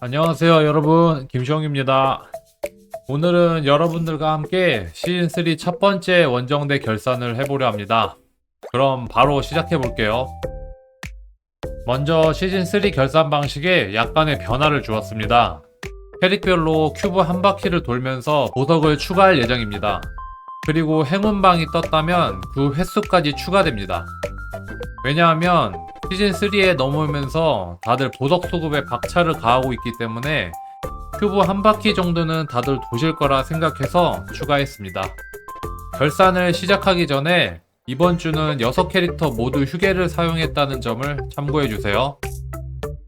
안녕하세요 여러분. 김시영입니다. 오늘은 여러분들과 함께 시즌3 첫 번째 원정대 결산을 해보려 합니다. 그럼 바로 시작해 볼게요. 먼저 시즌3 결산 방식에 약간의 변화를 주었습니다. 캐릭별로 큐브 한 바퀴를 돌면서 보석을 추가할 예정입니다. 그리고 행운방이 떴다면 그 횟수까지 추가됩니다. 왜냐하면 시즌3에 넘으면서 다들 보석 수급에 박차를 가하고 있기 때문에 큐브 한 바퀴 정도는 다들 도실 거라 생각해서 추가했습니다. 결산을 시작하기 전에 이번 주는 6캐릭터 모두 휴게를 사용했다는 점을 참고해주세요.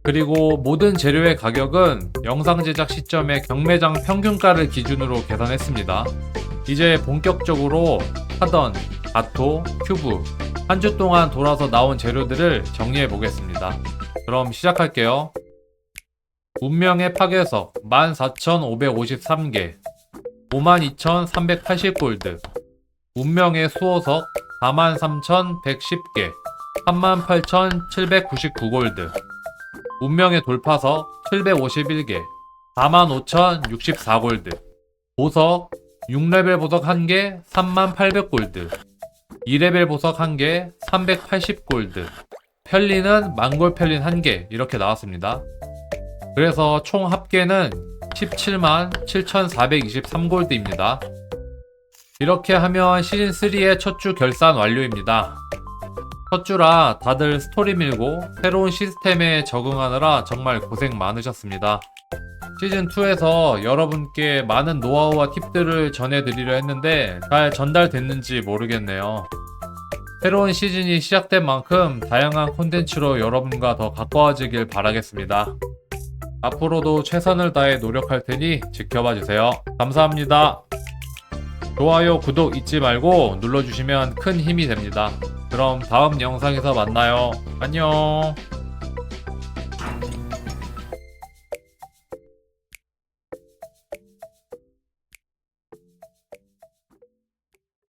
그리고 모든 재료의 가격은 영상 제작 시점의 경매장 평균가를 기준으로 계산했습니다. 이제 본격적으로 하던 가토, 큐브, 한 주 동안 돌아서 나온 재료들을 정리해 보겠습니다. 그럼 시작할게요. 운명의 파괴석 14,553개. 52,380골드. 운명의 수호석 43,110개. 38,799골드. 운명의 돌파석 751개. 45,064골드. 보석 6레벨 보석 1개 3,800골드 2레벨 보석 1개 380골드 편리는 만골 편린 1개 이렇게 나왔습니다. 그래서 총 합계는 17만 7,423골드입니다. 이렇게 하면 시즌3의 첫 주 결산 완료입니다. 첫 주라 다들 스토리 밀고 새로운 시스템에 적응하느라 정말 고생 많으셨습니다. 시즌2에서 여러분께 많은 노하우와 팁들을 전해드리려 했는데 잘 전달됐는지 모르겠네요. 새로운 시즌이 시작된 만큼 다양한 콘텐츠로 여러분과 더 가까워지길 바라겠습니다. 앞으로도 최선을 다해 노력할 테니 지켜봐 주세요. 감사합니다. 좋아요, 구독 잊지 말고 눌러주시면 큰 힘이 됩니다. 그럼 다음 영상에서 만나요. 안녕.